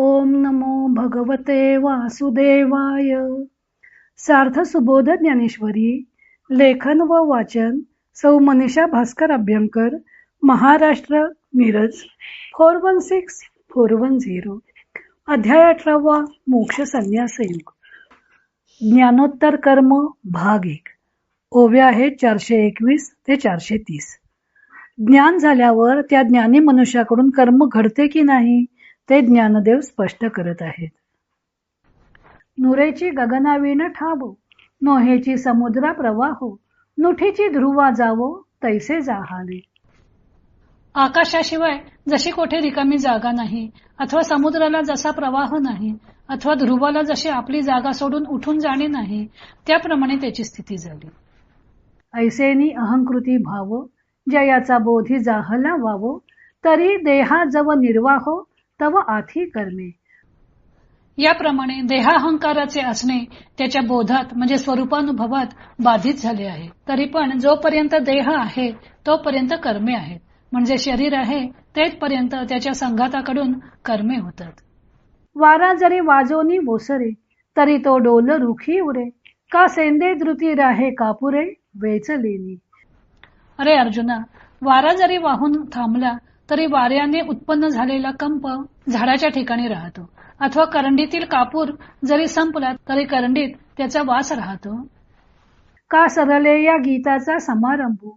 ओम नमो भगवते वासुदेवाय. सार्थ सुबोध ज्ञानेश्वरी लेखन व वाचन Sau Manisha Bhaskar Abhyankar Maharashtra Miraj four one six four one zero. अध्याय अठरावा मोक्ष संन्यास योग ज्ञानोत्तर कर्म भाग एक. ओव्या आहेत चारशे एकवीस ते चारशे तीस. ज्ञान झाल्यावर त्या ज्ञानी मनुष्याकडून कर्म घडते की नाही? ते ज्ञानदेव स्पष्ट करत आहेत. नुरेची गगनावीण ठावो नोहेची समुद्रा प्रवाहो नुठीची ध्रुवा जावो तैसे जाहाले. आकाशाशिवाय जशी कोठे रिकामी जागा नाही अथवा समुद्राला जसा प्रवाह नाही अथवा ध्रुवाला जशी आपली जागा सोडून उठून जाणे नाही त्याप्रमाणे त्याची स्थिती झाली. ऐसेनी अहंकृती भाव जयाचा बोधी जाहला वावो तरी देहा जव निर्वाहो तव आथी कर्मे. याप्रमाणे देहाहंकाराचे असणे त्याच्या बोधात म्हणजे स्वरूपानुभवात बाधित झाले आहे. तरी पण जोपर्यंत देह आहे तोपर्यंत कर्मे आहेत. म्हणजे शरीर आहे तेथपर्यंत त्याच्या संघाताकडून कर्मे होतात. वारा जरी वाजोनी बोसरे तरी तो डोल रुखी उरे. का सेंदे द्रुती राहे कापुरे वेचलेनी. अरे अर्जुना वारा जरी वाहून थांबला तरी वाऱ्याने उत्पन्न झालेला कंप झाडाच्या ठिकाणी राहतो. अथवा करंडीतील कापूर जरी संपला तरी करंडीत त्याचा वास राहतो. का सरले या गीताचा समारंभ?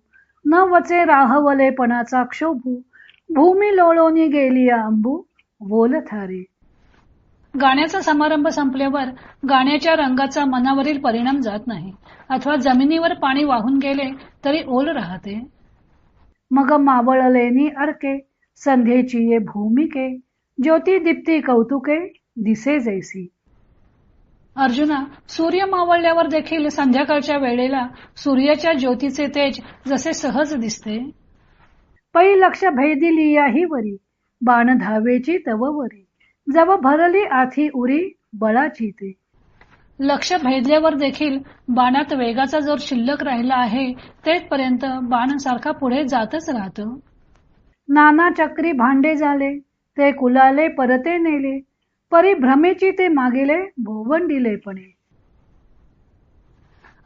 न वचे राहवलेपणाचा क्षोभू. भूमी लोळोनी गेली अंबू. बोल थारे. गाण्याचा समारंभ संपल्यावर गाण्याच्या रंगाचा मनावरील परिणाम जात नाही. अथवा जमिनीवर पाणी वाहून गेले तरी ओल राहते. मग मावळलेनी अडके संध्येची ये भूमिके ज्योती दीप्ती कौतुके दिसे जैसी. अर्जुना सूर्य मावळल्यावर देखील संध्याकाळच्या वेळेला सूर्याच्या ज्योतीचे तेज जसे सहज दिसते. पै लक्ष भेदिली याही वरी बाण धावेची तव वरी जव भरली आथी उरी बळाची ते लक्ष भेदल्यावर देखील बाणात वेगाचा जोर शिल्लक राहिला आहे तेथपर्यंत बाण सारखा पुढे जातच राहतो. नाना चक्री भांडे झाले ते कुलाले परते नेले परिभ्रमेची ते मागेले भोवंडिलेपणे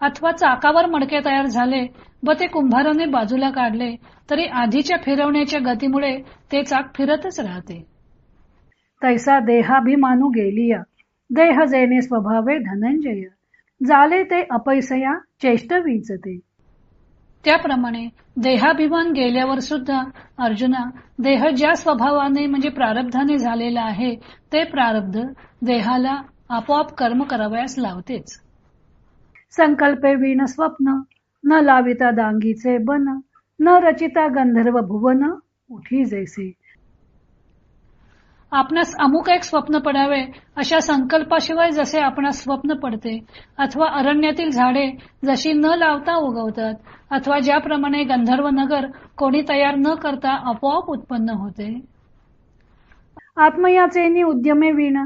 अथवा चाकावर मडके तयार झाले व ते कुंभाराने बाजूला काढले तरी आधीच्या फिरवण्याच्या गतीमुळे ते चाक फिरतच राहते. तैसा देहाभिमानू गेलिया. देह जेणे स्वभावे धनंजय. झाले ते अपैसया चेष्ट विचते त्याप्रमाणे देहाभिमान गेल्यावर सुद्धा अर्जुना देह ज्या स्वभावाने म्हणजे प्रारब्धाने झालेला आहे ते प्रारब्ध देहाला आपोआप कर्म करावयास लावतेच. संकल्पे विण स्वप्न न लाविता दांगीचे बन न रचिता गंधर्व भुवन उठी जैसे. आपणास अमुक एक स्वप्न पडावे अशा संकल्पाशिवाय जसे आपणास स्वप्न पडते अथवा अरण्यातील झाडे जशी न लावता उगवतात अथवा ज्याप्रमाणे गंधर्व नगर कोणी तयार न करता आपोआप उत्पन्न होते. आत्मयाचे उद्यमे विण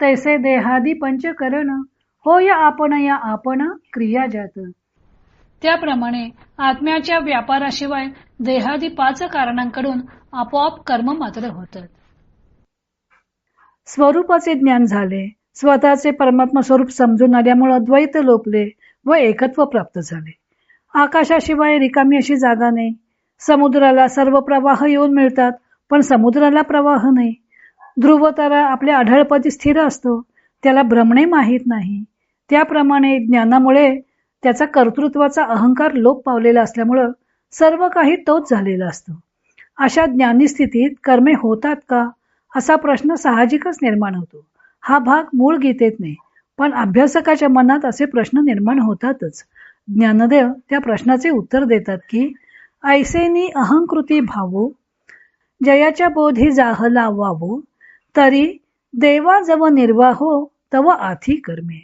तैसे देहादी पंचकरण होय आपण या आपण क्रिया जात. त्याप्रमाणे आत्म्याच्या व्यापाराशिवाय देहादी पाच कारणांकडून आपोआप कर्म मात्र होतात. स्वरूपाचे ज्ञान झाले. स्वतःचे परमात्मा स्वरूप समजून आल्यामुळे द्वैत लोपले व एकत्व प्राप्त झाले. आकाशाशिवाय रिकामी अशी जागा नाही. समुद्राला सर्व प्रवाह येऊन मिळतात पण समुद्राला प्रवाह नाही. ध्रुवतारा आपल्या आढळपदी स्थिर असतो. त्याला भ्रमणे माहीत नाही. त्याप्रमाणे ज्ञानामुळे त्याचा कर्तृत्वाचा अहंकार लोप पावलेला असल्यामुळं सर्व काही तोच झालेला असतो. अशा ज्ञानी स्थितीत कर्मे होतात का? असा प्रश्न साहजिकच निर्माण होतो. हा भाग मूळ गीतेत नाही पण अभ्यासकाच्या मनात असे प्रश्न निर्माण होतातच. ज्ञानदेव त्या प्रश्नाचे उत्तर देतात की ऐसेनी अहंकृती भावो जयाच्या बोधी जाहला वावो तरी देवा जव निर्वाहो तव आथी कर्मे.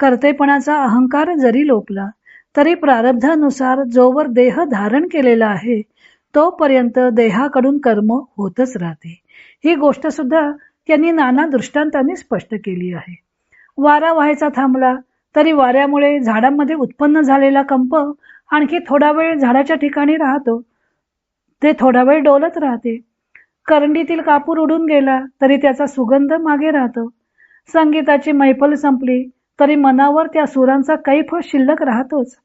कर्तेपणाचा अहंकार जरी लोपला तरी प्रारब्धानुसार जोवर देह धारण केलेला आहे तोपर्यंत देहाकडून कर्म होतच राहते. ही गोष्ट सुद्धा त्यांनी नाना दृष्टांतांनी स्पष्ट केली आहे. वारा व्हायचा थांबला तरी वाऱ्यामुळे झाडांमध्ये उत्पन्न झालेला कंप आणखी थोडा वेळ झाडाच्या ठिकाणी राहतो. ते थोडा वेळ डोलत राहते. करंडीतील कापूर उडून गेला तरी त्याचा सुगंध मागे राहतो. संगीताची मैफल संपली तरी मनावर त्या सुरांचा कैफ शिल्लक राहतोच.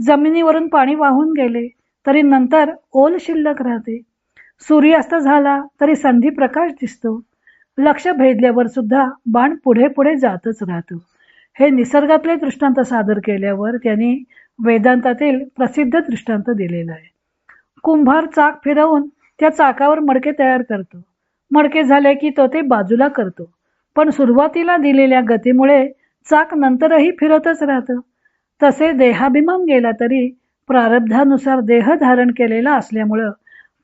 जमिनीवरून पाणी वाहून गेले तरी नंतर ओल शिल्लक राहते. सूर्यास्त झाला तरी संधी प्रकाश दिसतो. लक्ष भेदल्यावर सुद्धा बाण पुढे पुढे जातच राहतो. हे निसर्गातले दृष्टांत सादर केल्यावर त्यांनी वेदांतातील प्रसिद्ध दृष्टांत दिलेला आहे. कुंभार चाक फिरवून त्या चाकावर मडके तयार करतो. मडके झाले की तो ते बाजूला करतो. पण सुरुवातीला दिलेल्या गतीमुळे चाक नंतरही फिरतच राहतं. तसे देहाभिमान गेला तरी प्रारब्धानुसार देह धारण केलेला असल्यामुळं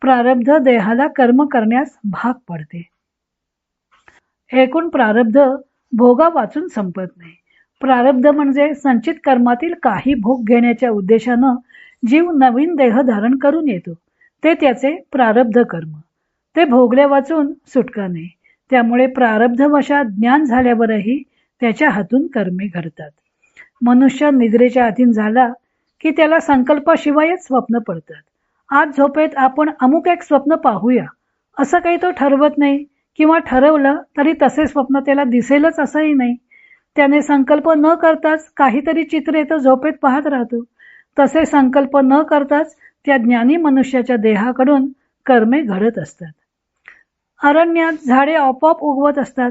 प्रारब्ध देहाला कर्म करण्यास भाग पडते. एकूण प्रारब्ध भोगा वाचून संपत नाही. प्रारब्ध म्हणजे संचित कर्मातील काही भोग घेण्याच्या उद्देशानं जीव नवीन देह धारण करून येतो. ते त्याचे प्रारब्ध कर्म. ते भोगल्या वाचून सुटका नाही. त्यामुळे प्रारब्धवशात ज्ञान झाल्यावरही त्याच्या हातून कर्मे घडतात. मनुष्य निद्रेच्या अधीन झाला की त्याला संकल्पाशिवायच स्वप्न पडतात. आज झोपेत आपण अमुक एक स्वप्न पाहूया. असं काही तो ठरवत नाही किंवा ठरवलं तरी तसे स्वप्न त्याला दिसेलच असंही नाही. त्याने संकल्प न करताच काहीतरी चित्र येतं झोपेत पाहत राहतो. तसे संकल्प न करताच त्या ज्ञानी मनुष्याच्या देहाकडून कर्मे घडत असतात. अरण्यात झाडे आपोआप उगवत असतात.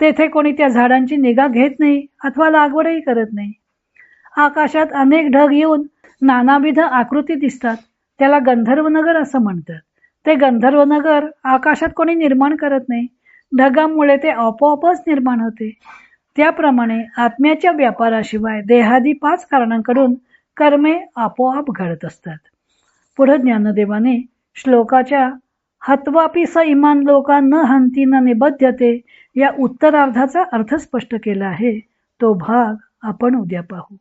तेथे कोणी त्या झाडांची निगा घेत नाही अथवा लागवडही करत नाही. आकाशात अनेक ढग येऊन नानाविध आकृती दिसतात. त्याला गंधर्वनगर असं म्हणतात. ते गंधर्वनगर आकाशात कोणी निर्माण करत नाही. ढगामुळे ते आपोआपच निर्माण होते. त्याप्रमाणे आत्म्याच्या व्यापाराशिवाय देहादी पाच कारणांकडून कर्मे आपोआप घडत असतात. पुढे ज्ञानदेवाने श्लोकाच्या हत्वापी स इमान लोका न हंती न निबद्धते या उत्तरार्धाचा अर्थ स्पष्ट केला आहे. तो भाग आपण उद्या पाहू.